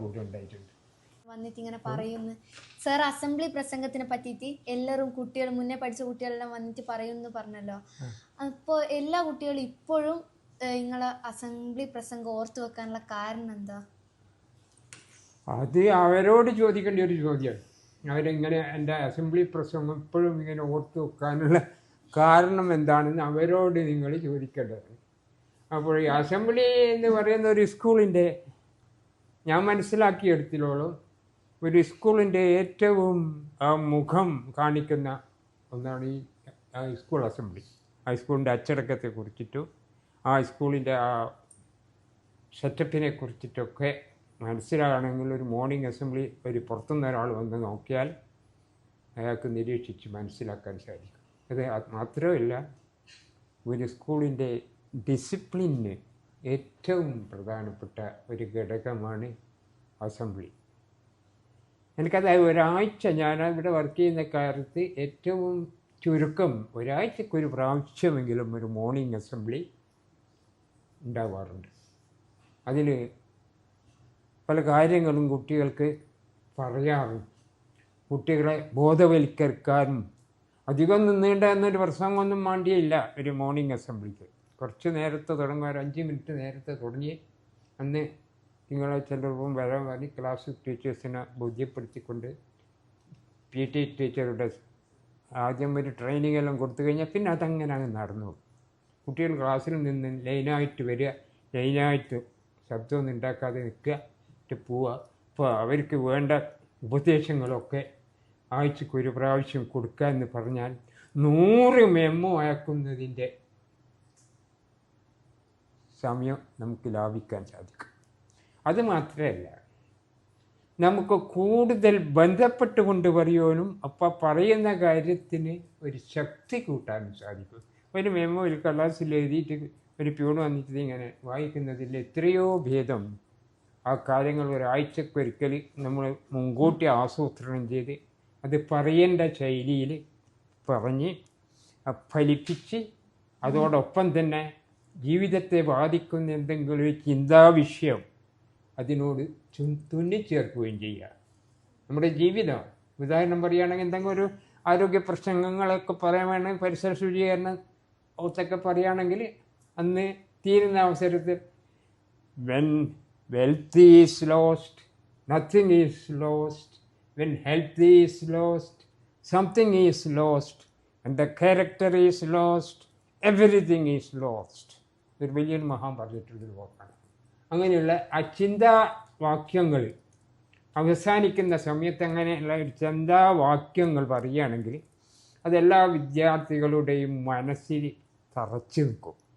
കൂടി ഉണ്ടായിട്ടുണ്ട്. വന്നിട്ട് ഇങ്ങനെ പറയുന്നു. സാർ അസംബ്ലി പ്രസംഗത്തിനെ പറ്റിയിട്ട് എല്ലാവരും കുട്ടികൾ മുന്നേ പഠിച്ച കുട്ടികളെല്ലാം വന്നിട്ട് പറയുമെന്ന് പറഞ്ഞല്ലോ. അപ്പോൾ എല്ലാ കുട്ടികളും ഇപ്പോഴും നിങ്ങളെ അസംബ്ലി പ്രസംഗം ഓർത്തു വെക്കാനുള്ള കാരണം എന്താ? അത് അവരോട് ചോദിക്കേണ്ട ഒരു ചോദ്യമാണ്. അവരിങ്ങനെ എന്റെ അസംബ്ലി പ്രസംഗം ഇപ്പോഴും ഇങ്ങനെ ഓർത്തു വെക്കാനുള്ള കാരണം എന്താണെന്ന് അവരോട് നിങ്ങൾ ചോദിക്കേണ്ടത് അപ്പോൾ ഈ അസംബ്ലി എന്ന് പറയുന്ന ഒരു സ്കൂളിന്റെ ഞാൻ മനസ്സിലാക്കിയെടുത്തിലോളം ഒരു സ്കൂളിന്റെ ഏറ്റവും മുഖം കാണിക്കുന്ന ഒന്നാണ് ഈ സ്കൂൾ അസംബ്ലി. ഹൈസ്കൂളിന്റെ സ്കൂളിന്റെ അച്ചടക്കത്തെ കുറിച്ചിട്ടും ആ സ്കൂളിന്റെ ആ സെറ്റപ്പിനെ കുറിച്ചിട്ടൊക്കെ മനസ്സിലാകണമെങ്കിൽ ഒരു മോർണിംഗ് അസംബ്ലി ഒരു പുറത്തുനിന്ന് ഒരാൾ വന്ന് നോക്കിയാൽ അയാൾക്ക് നിരീക്ഷിച്ച് മനസ്സിലാക്കാൻ സാധിക്കും. അത് മാത്രമല്ല ഒരു സ്കൂളിന്റെ ഡിസിപ്ലിന് ഏറ്റവും പ്രധാനപ്പെട്ട ഒരു ഘടകമാണ് അസംബ്ലി. എനിക്കത് ഒരാഴ്ച ഞാൻ ഇവിടെ വർക്ക് ചെയ്യുന്ന കാലത്ത് ഏറ്റവും ചുരുക്കം ഒരാഴ്ചക്ക് ഒരു പ്രാവശ്യമെങ്കിലും ഒരു മോർണിംഗ് അസംബ്ലി ഉണ്ടാവാറുണ്ട്. അതിൽ പല കാര്യങ്ങളും കുട്ടികൾക്ക് പറയാറും. കുട്ടികളെ ബോധവൽക്കരിക്കാനും അധികം നിന്നേണ്ട എന്നൊരു പ്രസംഗമൊന്നും വേണ്ടിയില്ല ഒരു മോർണിംഗ് അസംബ്ലിക്ക് കുറച്ച് നേരത്തെ തുടങ്ങുക ഒരു അഞ്ച് മിനിറ്റ് നേരത്തെ തുടങ്ങി. അന്ന് നിങ്ങളെ രൂപം വരാൻ പറഞ്ഞ് ക്ലാസ് ടീച്ചേഴ്സിനെ ബോധ്യപ്പെടുത്തിക്കൊണ്ട് പി ടി ടീച്ചറുടെ ആദ്യം ഒരു ട്രെയിനിങ് എല്ലാം കൊടുത്തു കഴിഞ്ഞാൽ പിന്നെ അതങ്ങനെ അങ്ങ് നടന്നു കുട്ടികൾ ക്ലാസ്സിൽ നിന്ന് ലൈനായിട്ട് വരിക ലൈനായിട്ട് ശബ്ദമൊന്നും ഉണ്ടാക്കാതെ നിൽക്കുക എന്നിട്ട് പോവുക. അപ്പോൾ അവർക്ക് വേണ്ട ഉപദേശങ്ങളൊക്കെ ആഴ്ചക്ക് ഒരു പ്രാവശ്യം കൊടുക്കുക എന്ന് പറഞ്ഞാൽ നൂറ് മെമ്മോ അയക്കുന്നതിന്റെ സമയം നമുക്ക് ലാഭിക്കാൻ സാധിക്കും. അതുമാത്രമല്ല നമുക്ക് കൂടുതൽ ബന്ധപ്പെട്ട് കൊണ്ട് പറയുവാനും അപ്പം പറയുന്ന കാര്യത്തിന് ഒരു ശക്തി കൂട്ടാനും സാധിക്കും. ഒരു മെമ്മോ ഒരു കള്ളാസിൽ എഴുതിയിട്ട് ഒരു പ്യൂൺ വന്നിട്ട് ഇങ്ങനെ വായിക്കുന്നതിൽ എത്രയോ ഭേദം ആ കാര്യങ്ങൾ ഒരാഴ്ചക്കൊരിക്കൽ നമ്മൾ മുൻകൂട്ടി ആസൂത്രണം ചെയ്ത് അത് പറയേണ്ട ശൈലിയിൽ പറഞ്ഞ് ഫലിപ്പിച്ച് അതോടൊപ്പം തന്നെ ജീവിതത്തെ ബാധിക്കുന്ന എന്തെങ്കിലും ഒരു ചിന്താവിഷയം അതിനോട് തുന്നിച്ചേർക്കുകയും ചെയ്യുക. നമ്മുടെ ജീവിതം. ഉദാഹരണം പറയുകയാണെങ്കിൽ എന്തെങ്കിലും ഒരു ആരോഗ്യ പ്രശ്നങ്ങളൊക്കെ പറയാൻ വേണമെങ്കിൽ പരിസര ശുചീകരണം ഒക്കെ പറയുകയാണെങ്കിൽ അന്ന് തീരുന്ന അവസരത്തിൽ when wealth is lost nothing is lost when health is lost something is lost and the character is lost everything is lost ഒരു വലിയൊരു മഹാൻ പറഞ്ഞിട്ടുള്ളൊരു വാക്കാണ്. അങ്ങനെയുള്ള ആ ചിന്താവാക്യങ്ങൾ അവസാനിക്കുന്ന സമയത്ത് അങ്ങനെയുള്ള ചിന്താവാക്യങ്ങൾ പറയുകയാണെങ്കിൽ അതെല്ലാ വിദ്യാർത്ഥികളുടെയും മനസ്സിൽ തറച്ചു നിൽക്കും.